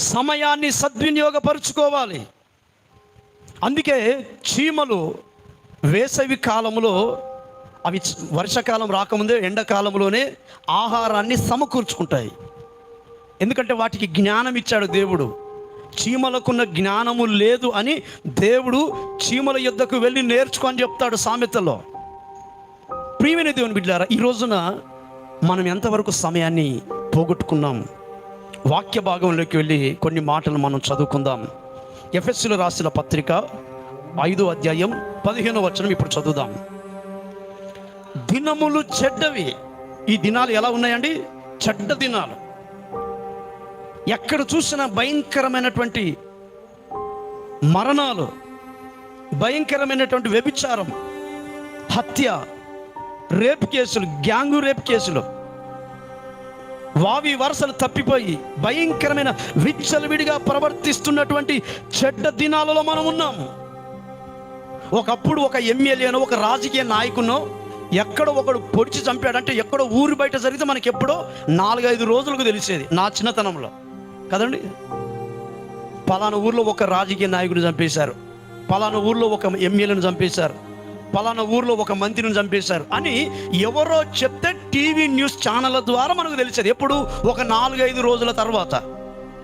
సమయాన్ని సద్వినియోగపరుచుకోవాలి. అందుకే చీమలు వేసవి కాలంలో అవి వర్షాకాలం రాకముందే ఎండాకాలంలోనే ఆహారాన్ని సమకూర్చుకుంటాయి. ఎందుకంటే వాటికి జ్ఞానం ఇచ్చాడు దేవుడు. చీమలకున్న జ్ఞానము లేదు అని దేవుడు చీమల యుద్ధకు వెళ్ళి నేర్చుకో అని చెప్తాడు సామెతలో. ప్రియమైన దేవుని బిడ్డారా ఈ రోజున మనం ఎంతవరకు సమయాన్ని పోగొట్టుకున్నాం? వాక్య భాగంలోకి వెళ్ళి కొన్ని మాటలు మనం చదువుకుందాం. ఎఫ్ఎస్సులు రాసిన పత్రిక ఐదో అధ్యాయం పదిహేనో వచనం ఇప్పుడు చదువుదాం. దినములు చెడ్డవి. ఈ దినాలు ఎలా ఉన్నాయండి? చెడ్డ దినాలు. ఎక్కడ చూసినా భయంకరమైనటువంటి మరణాలు భయంకరమైనటువంటి వ్యభిచారం హత్య రేప్ కేసులు గ్యాంగు రేప్ కేసులు వావి వరుసలు తప్పిపోయి భయంకరమైన విచ్చలవిడిగా ప్రవర్తిస్తున్నటువంటి చెడ్డ దినాలలో మనం ఉన్నాము. ఒకప్పుడు ఒక ఎమ్మెల్యేనో ఒక రాజకీయ నాయకునో ఎక్కడో ఒకడు పొడిచి చంపాడంటే ఎక్కడో ఊరు బయట జరిగితే మనకి ఎప్పుడో నాలుగైదు రోజులకు తెలిసేది నా చిన్నతనంలో. కదండి? పలానా ఊర్లో ఒక రాజకీయ నాయకుడిని చంపేశారు. పలానా ఊర్లో ఒక ఎమ్మెల్యేను చంపేశారు. పలానా ఊర్లో ఒక మంత్రిని చంపేశారు. అని ఎవరో చెప్తే టీవీ న్యూస్ ఛానళ్ళ ద్వారా మనకు తెలిసేది. ఎప్పుడు? ఒక నాలుగైదు రోజుల తర్వాత.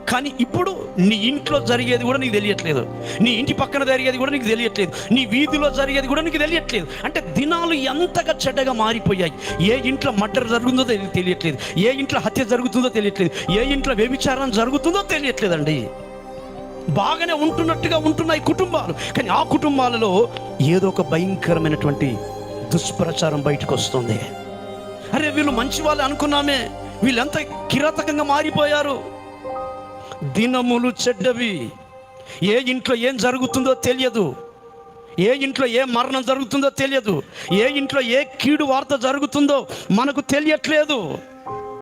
కానీ ఇప్పుడు నీ ఇంట్లో జరిగేది కూడా నీకు తెలియట్లేదు. నీ ఇంటి పక్కన జరిగేది కూడా నీకు తెలియట్లేదు. నీ వీధిలో జరిగేది కూడా నీకు తెలియట్లేదు. అంటే దినాలు ఎంతగా చెడ్డగా మారిపోయాయి. ఏ ఇంట్లో మర్డర్ జరుగుతుందో తెలియట్లేదు. ఏ ఇంట్లో హత్య జరుగుతుందో తెలియట్లేదు. ఏ ఇంట్లో వ్యభిచారం జరుగుతుందో తెలియట్లేదండి. బాగానే ఉంటున్నట్టుగా ఉంటున్నాయి కుటుంబాలు. కానీ ఆ కుటుంబాలలో ఏదో ఒక భయంకరమైనటువంటి దుష్ప్రచారం బయటకు వస్తుంది. అరే వీళ్ళు మంచి వాళ్ళు అనుకున్నామే. వీళ్ళంతా కిరాతకంగా మారిపోయారు. దినములు చెడ్డవి. ఏ ఇంట్లో ఏం జరుగుతుందో తెలియదు. ఏ ఇంట్లో ఏ మరణం జరుగుతుందో తెలియదు. ఏ ఇంట్లో ఏ కీడు వార్త జరుగుతుందో మనకు తెలియట్లేదు.